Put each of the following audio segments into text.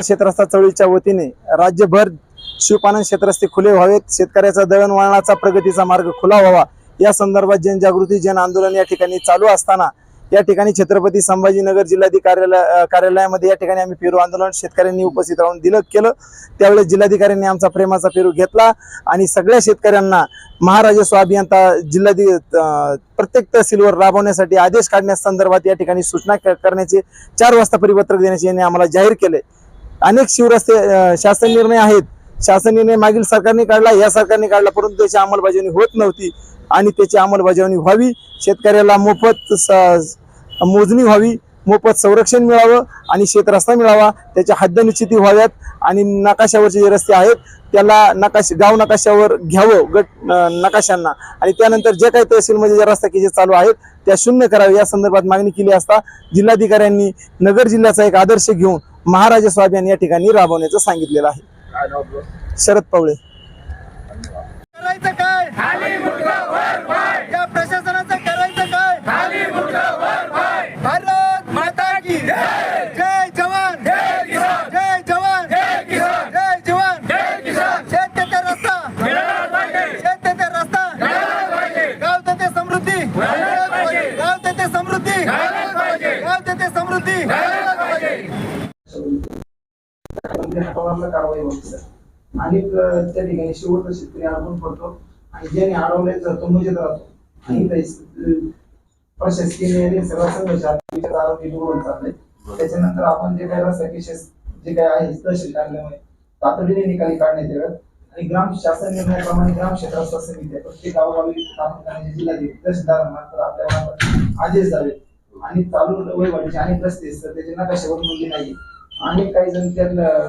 क्षेत्रस्थ चळवळीच्या वतीने राज्यभर शिवपालन क्षेत्रस्थे खुले व्हावेत. शेतकऱ्याचा दळणवळणाचा प्रगतीचा मार्ग खुला व्हावा. या संदर्भात जनजागृती जन आंदोलन या ठिकाणी चालू असताना या ठिकाणी छत्रपती संभाजीनगर जिल्हाधिकारी कार्यालयामध्ये या ठिकाणी आम्ही पेरू आंदोलन शेतकऱ्यांनी उपस्थित राहून दिलं केलं. त्यावेळेस जिल्हाधिकाऱ्यांनी आमचा प्रेमाचा पेरू घेतला आणि सगळ्या शेतकऱ्यांना महाराजस्व अभियंता जिल्हाधि प्रत्येक तहसीलवर राबवण्यासाठी आदेश काढण्यास संदर्भात या ठिकाणी सूचना क- करण्याचे चार वाजता परिपत्रक देण्याचे यांनी आम्हाला जाहीर केले. अनेक शिवरस्ते शासन निर्णय आहेत. शासन निर्णय मागील सरकारने काढला या सरकारने काढला परंतु त्याची अंमलबजावणी होत नव्हती आणि त्याची अंमलबजावणी व्हावी शेतकऱ्याला मोफत स- मोजणी व्हावी मोफत संरक्षण मिळावं आणि शेतरस्ता मिळावा त्याच्या हद्द निश्चिती व्हाव्यात आणि नकाशावरचे जे रस्ते आहेत त्याला नकाश गाव नकाशावर घ्यावं गट नकाशांना. आणि त्यानंतर जे काही तहसीलमध्ये ज्या रस्ता की जे चालू आहेत त्या शून्य कराव्या या संदर्भात मागणी केली असता जिल्हाधिकाऱ्यांनी नगर जिल्ह्याचा एक आदर्श घेऊन महाराजा स्वाभियान या ठिकाणी राबवण्याचं सांगितलेलं आहे. शरद पवळे करायचं काय या प्रशासनाचं करायचं काय भारत माता की जय जवान जय जवान जय जवान शेत तेथे रस्ता शेत तेथे रस्ता गाव तेथे समृद्धी गाव तेथे समृद्धी गाव तेथे समृद्धी कारवाई होते आणि त्या ठिकाणी शेवटचा शेतकरी अडकून पडतो. आणि ज्याने अडवले जातो मजेत राहतो. आणि प्रशासकीय सगळा संघर्ष दूर होत चाललंय. त्याच्यानंतर आपण जे काही रस्ता केसेस जे काही आहे तहसील कार्यालयामध्ये तातडीने निकाली काढण्यात याव्यात आणि ग्राम शासन निर्णयाप्रमाणे ग्राम क्षेत्रात समिती प्रत्येक गावोगावी काम करण्याचे जिल्हाधिकारी तहसीलदारांना आपल्या गावात आदेश द्यावेत आणि चालू वहिवाटीचे अनेक रस्ते त्याचे नकाशावर नोंदणी नाही आणि काही जण त्यातलं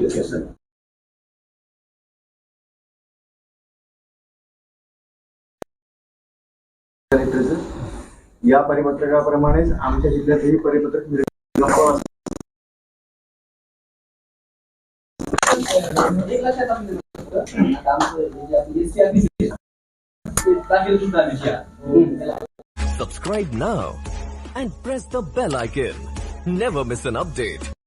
मोजणी अं, या परिपत्रकाप्रमाणेच आमच्या जिल्ह्यातही परिपत्रक मिळेल Subscribe now and press the bell icon. Never miss an update.